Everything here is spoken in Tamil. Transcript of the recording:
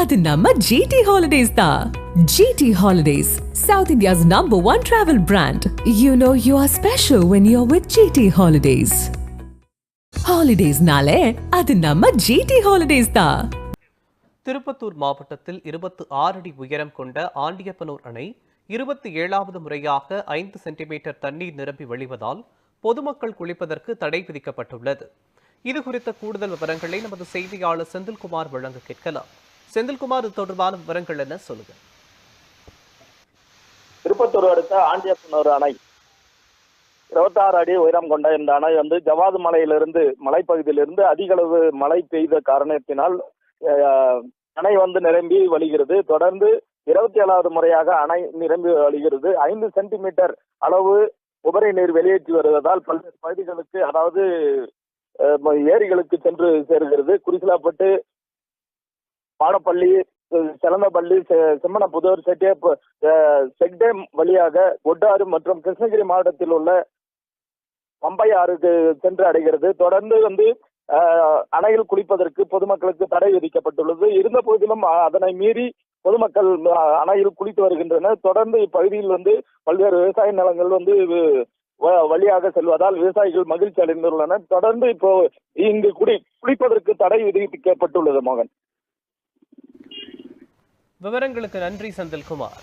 அது நம்ம ஜிடி ஹாலிடேஸ் தான் GT holidays South India's number one travel brand you know you are special when you are with GT holidays ஹாலிடேஸ்னாலே அது நம்ம ஜிடி ஹாலிடேஸ் தான் திருப்பத்தூர் மாவட்டத்தில் இருபத்து ஆறு அடி உயரம் கொண்ட ஆண்டியப்பனூர் அணை இருபத்தி ஏழாவது முறையாக ஐந்து சென்டிமீட்டர் தண்ணீர் நிரம்பி வழிவதால் பொதுமக்கள் குளிப்பதற்கு தடை விதிக்கப்பட்டுள்ளது. இது குறித்த கூடுதல் விவரங்களை நமது செய்தியாளர் செந்தில்குமார் வழங்க கேட்கலாம். செந்தில்குமார் இது தொடர்பான விவரங்கள் என்ன? சொல்லுங்க. திருப்பத்தூர் அடுத்த ஆண்டியப்பனூர் அணை. இருபத்தாறு அடி உயரம் கொண்ட இந்த அணை வந்து ஜவாது மலையிலிருந்து மலைப்பகுதியிலிருந்து அதிக அளவு மழை பெய்த காரணத்தினால் அஹ், அணை வந்து நிரம்பி வழிகிறது. தொடர்ந்து இருபத்தி ஏழாவது முறையாக அணை நிரம்பி வழிகிறது. ஐந்து சென்டிமீட்டர் அளவு உபரி நீர் வெளியேற்றி வருவதால் பல்வேறு பகுதிகளுக்கு அதாவது ஏரிகளுக்கு சென்று சேருகிறது. குறிசிலாப்பட்டு பாடப்பள்ளி அஹ், செலந்தப்பள்ளி செ- செம்மனப்புதூர் செட்டே செக்டேம் வழியாக ஒட்டாறு மற்றும் கிருஷ்ணகிரி மாவட்டத்தில் உள்ள பம்பை ஆறுக்கு சென்று அடைகிறது. தொடர்ந்து வந்து அணையில் குளிப்பதற்கு பொதுமக்களுக்கு தடை விதிக்கப்பட்டுள்ளது. இருந்த போதிலும் அதனை மீறி பொதுமக்கள் அணையில் குளித்து வருகின்றனர். தொடர்ந்து இப்பகுதியில் வந்து பல்வேறு விவசாய நிலங்கள் வந்து வ- வழியாக செல்வதால் விவசாயிகள் மகிழ்ச்சி அடைந்துள்ளனர். தொடர்ந்து இப்போ இங்கு குடி குளிப்பதற்கு தடை விதிக்கப்பட்டுள்ளது மோகன். விவரங்களுக்கு நன்றி செந்தில்குமார்.